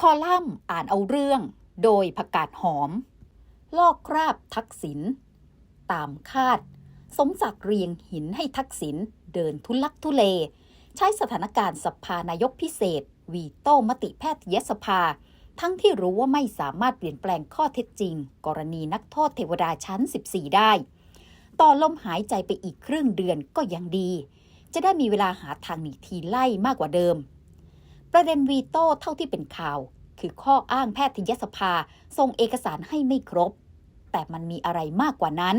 คอลัมน์อ่านเอาเรื่อง โดยผักกาดหอม ลอกคราบทักษิณตามคาด สมศักดิ์เรียงหินให้ทักษิณเดินทุลักทุเล ใช้สถานการณ์สภานายกพิเศษ วีโต้มติแพทยสภา ทั้งที่รู้ว่าไม่สามารถเปลี่ยนแปลงข้อเท็จจริง กรณีนักโทษเทวดาชั้น 14 ได้ ต่อลมหายใจไปอีกครึ่งเดือนก็ยังดี จะได้มีเวลาหาทางหนีทีไล่มากกว่าเดิม ประเด็นวีโต้เท่าที่เป็นข่าว คือข้ออ้างแพทยสภาส่งเอกสารให้ไม่ครบ แต่มันมีอะไรมากกว่านั้น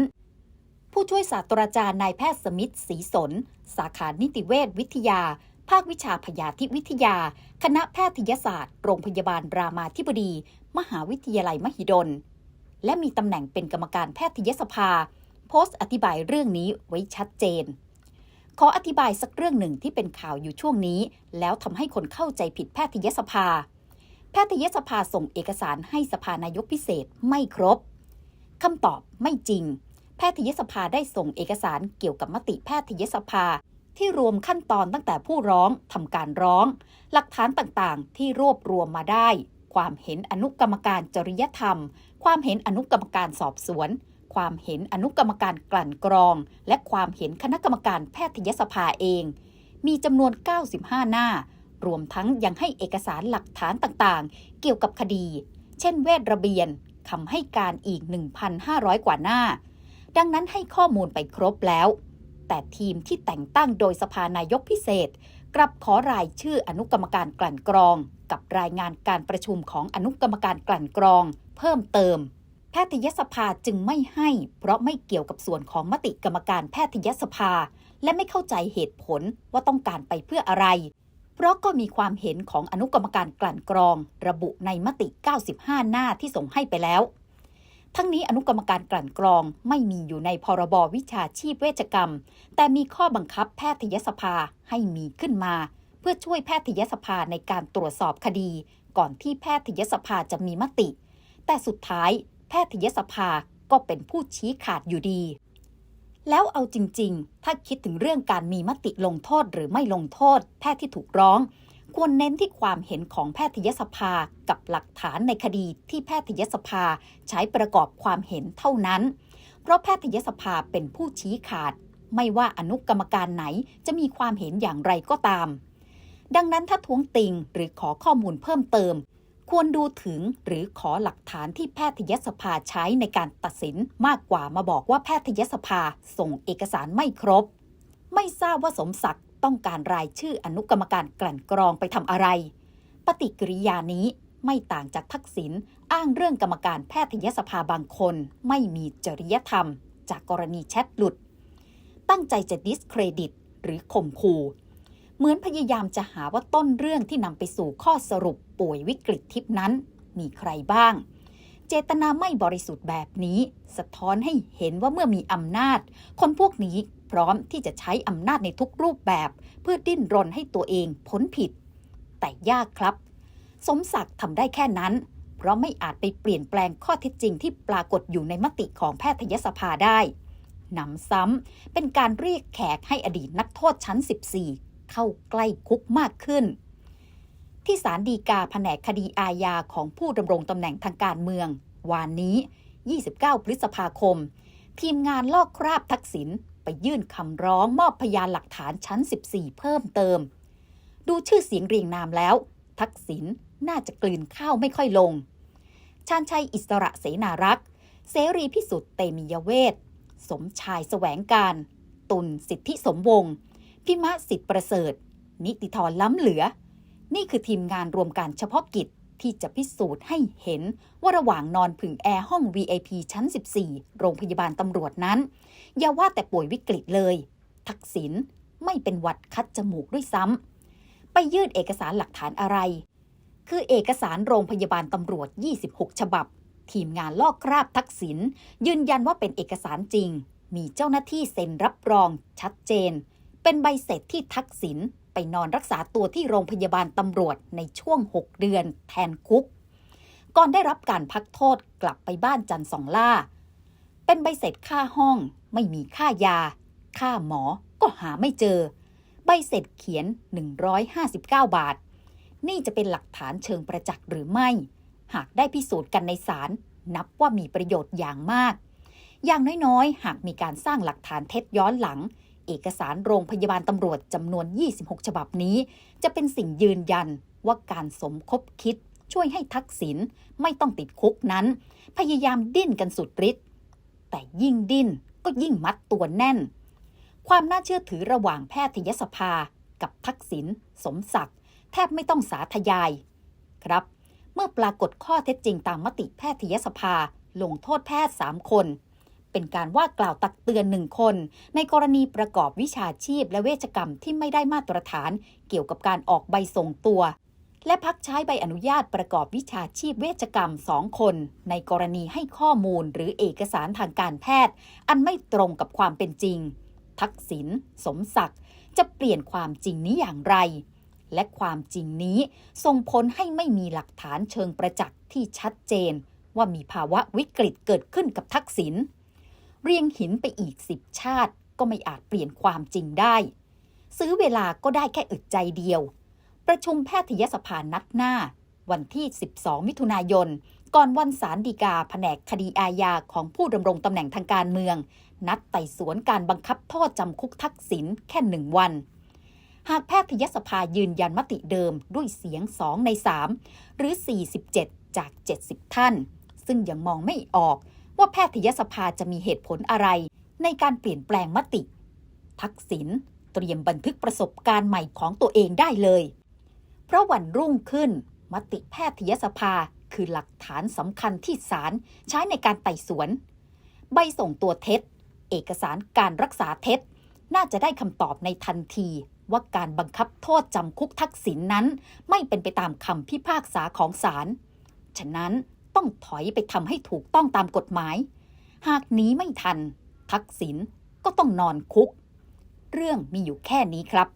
ผู้ช่วยศาสตราจารย์นายแพทย์สมิทธ์ศรีสน สาขานิติเวชวิทยา ภาควิชาพยาธิวิทยา คณะแพทยศาสตร์ โรงพยาบาลรามาธิบดี มหาวิทยาลัยมหิดล และมีตำแหน่งเป็นกรรมการแพทยสภา โพสต์อธิบายเรื่องนี้ไว้ชัดเจน ขออธิบายสักเรื่องหนึ่งที่เป็นข่าวอยู่ช่วงนี้ แล้วทำให้คนเข้าใจผิดแพทยสภา แพทยสภาส่งเอกสารให้สภานายกพิเศษไม่ครบคำตอบไม่จริง แพทยสภาได้ส่งเอกสารเกี่ยวกับมติแพทยสภา ที่รวมขั้นตอนตั้งแต่ผู้ร้องทำการร้อง หลักฐานต่างๆ ที่รวบรวมมาได้ ความเห็นอนุกรรมการจริยธรรม ความเห็นอนุกรรมการสอบสวน ความเห็นอนุกรรมการกลั่นกรอง และความเห็นคณะกรรมการแพทยสภาเอง มีจำนวน 95 หน้า รวมทั้งยังให้เอกสารหลักฐานต่างๆ เกี่ยวกับคดี เช่นเวทระเบียนคำให้การอีก 1,500 กว่าหน้า ดังนั้นให้ข้อมูลไปครบแล้ว แต่ทีมที่แต่งตั้งโดยสภานายกพิเศษ กลับขอรายชื่ออนุกรรมการกลั่นกรอง กับรายงานการประชุมของอนุกรรมการกลั่นกรอง เพิ่มเติม พทยสภาจึงไม่ให้ เพราะไม่เกี่ยวกับส่วนของมติกรรมการแพทยสภา และไม่เข้าใจเหตุผลว่าต้องการไปเพื่ออะไร เพราะก็มีความเห็นของอนุกรรมการกลั่นกรอง ระบุในมติ 95 หน้าที่ส่งให้ไปแล้ว ทั้งนี้อนุกรรมการกลั่นกรองไม่มีอยู่ในพรบวิชาชีพเวชกรรม แต่มีข้อบังคับแพทยสภาให้มีขึ้นมา เพื่อช่วยแพทยสภาในการตรวจสอบคดี ก่อนที่แพทยสภาจะมีมติ แต่สุดท้าย แพทยสภาก็เป็นผู้ชี้ขาดอยู่ดี แล้วเอาจริง ๆ ถ้าคิดถึงเรื่องการมีมติลงโทษหรือไม่ลงโทษ แพทย์ที่ถูกร้อง ควรเน้นที่ความเห็นของแพทยสภากับหลักฐานในคดีที่แพทยสภาใช้ประกอบความเห็นเท่านั้น เพราะแพทยสภาเป็นผู้ชี้ขาด ไม่ว่าอนุกรรมการไหนจะมีความเห็นอย่างไรก็ตาม ดังนั้นถ้าท้วงติงหรือขอข้อมูลเพิ่มเติม ควรดูถึงหรือขอหลักฐานที่แพทยสภาใช้ในการตัดสินมากกว่ามาบอกว่าแพทยสภาส่งเอกสารไม่ครบ ไม่ทราบว่าสมศักดิ์ต้องการรายชื่ออนุกรรมการกลั่นกรองไปทำอะไร ปฏิกิริยานี้ไม่ต่างจากทักษิณอ้างเรื่องกรรมการแพทยสภาบางคน ไม่มีจริยธรรม จากกรณีแชทหลุด ตั้งใจจะดิสเครดิต หรือข่มขู่ เหมือนพยายามจะหาว่าต้นเรื่องที่นำไปสู่ข้อสรุปป่วยวิกฤตทิพนั้น มีใครบ้าง เจตนาไม่บริสุทธิ์แบบนี้ สะท้อนให้เห็นว่าเมื่อมีอำนาจ คนพวกนี้พร้อมที่จะใช้อำนาจในทุกรูปแบบ เพื่อดิ้นรนให้ตัวเองพ้นผิด แต่ยากครับ สมศักดิ์ทำได้แค่นั้น เพราะไม่อาจไปเปลี่ยนแปลงข้อเท็จจริงที่ปรากฏอยู่ในมติของแพทยสภาได้หนำซ้ำเป็นการเรียกแขกให้อดีตนักโทษชั้น 14 เข้าใกล้คุกมากขึ้น ที่ศาลฎีกาแผนกคดีอาญาของผู้ดำรงตำแหน่งทางการเมือง วานนี้ 29 พฤษภาคม ทีมงานลอกคราบทักษิณไปยื่นคำร้องมอบพยานหลักฐานชั้น 14 เพิ่มเติม ดูชื่อเสียงเรียงนามแล้ว ทักษิณน่าจะกลืนข้าวไม่ค่อยลง ชาญชัยอิสระเสนารักษ์ เสรีพิสุทธิ์เตมียเวท สมชายแสวงการ ตุลสิทธิสมวงศ์ พิมะสิทธิประเสริฐ นิติธรล้ำเหลือ นี่คือทีมงานรวมการเฉพาะกิจที่จะพิสูจน์ให้เห็นว่าระหว่างนอนผึ่งแอร์ห้อง VIP ชั้น 14 โรงพยาบาลตำรวจนั้น อย่าว่าแต่ป่วยวิกฤตเลย ทักษิณไม่เป็นหวัดคัดจมูกด้วยซ้ำไปยื่นเอกสารหลักฐานอะไร คือเอกสารโรงพยาบาลตำรวจ 26 ฉบับ ทีมงานลอกคราบทักษิณยืนยันว่าเป็นเอกสารจริง มีเจ้าหน้าที่เซ็นรับรองชัดเจน เป็นใบเสร็จที่ทักษิณไปนอนรักษาตัวที่โรงพยาบาลตำรวจในช่วง 6 เดือนแทนคุก ก่อนได้รับการพักโทษกลับไปบ้านจันทร์สองล่า เป็นใบเสร็จค่าห้อง ไม่มีค่ายา ค่าหมอก็หาไม่เจอ ใบเสร็จเขียน 159 บาท นี่จะเป็นหลักฐานเชิงประจักษ์หรือไม่ หากได้พิสูจน์กันในศาลนับว่ามีประโยชน์อย่างมาก อย่างน้อยๆ หากมีการสร้างหลักฐานเท็จย้อนหลัง เอกสารโรงพยาบาลตำรวจจำนวน 26 ฉบับนี้ จะเป็นสิ่งยืนยันว่าการสมคบคิดช่วยให้ทักษิณไม่ต้องติดคุกนั้น พยายามดิ้นกันสุดฤทธิ์แต่ยิ่งดิ้นก็ยิ่งมัดตัวแน่น ความน่าเชื่อถือระหว่างแพทยสภา กับทักษิณสมศักดิ์แทบไม่ต้องสาธยาย ครับ เมื่อปรากฏข้อเท็จจริงตามมติแพทยสภาลงโทษแพทย์ 3 คน เป็นการว่ากล่าวตักเตือนหนึ่งคน ในกรณีประกอบวิชาชีพและเวชกรรมที่ไม่ได้มาตรฐาน เกี่ยวกับการออกใบส่งตัว และพักใช้ใบอนุญาตประกอบวิชาชีพเวชกรรมสองคน ในกรณีให้ข้อมูลหรือเอกสารทางการแพทย์ อันไม่ตรงกับความเป็นจริง ทักษิณสมศักดิ์จะเปลี่ยนความจริงนี้อย่างไรและความจริงนี้ส่งผลให้ไม่มีหลักฐานเชิงประจักษ์ที่ชัดเจน ว่ามีภาวะวิกฤตเกิดขึ้นกับทักษิณ เรียงหินไปอีกสิบชาติก็ไม่อาจเปลี่ยนความจริงได้ ซื้อเวลาก็ได้แค่อึดใจเดียว ประชุมแพทยสภานัดหน้า วันที่ 12 มิถุนายน ก่อนวันศาลฎีกาแผนกคดีอาญาของผู้ดำรงตำแหน่งทางการเมือง นัดไต่สวนการบังคับโทษจำคุกทักษิณแค่หนึ่งวันหากแพทยสภายืนยันมติเดิมด้วยเสียง 2 ใน 3 หรือ 47 จาก 70 ท่าน ซึ่งยังมองไม่ออก ว่าแพทยสภาจะมีเหตุผลอะไร ในการเปลี่ยนแปลงมติ ทักษิณเตรียมบันทึกประสบการณ์ใหม่ของตัวเองได้เลย เพราะวันรุ่งขึ้น มติแพทยสภาคือหลักฐานสำคัญที่ศาลใช้ในการไต่สวน ใบส่งตัวเท็จ เอกสารการรักษาเท็จ น่าจะได้คำตอบในทันทีว่าการบังคับโทษจำคุกทักษิณนนั้น ไม่เป็นไปตามคำพิพากษาของศาล ฉะนั้น ต้องถอยไปทำให้ถูกต้องตามกฎหมาย หากหนีไม่ทัน ทักษิณก็ต้องนอนคุก เรื่องมีอยู่แค่นี้ครับ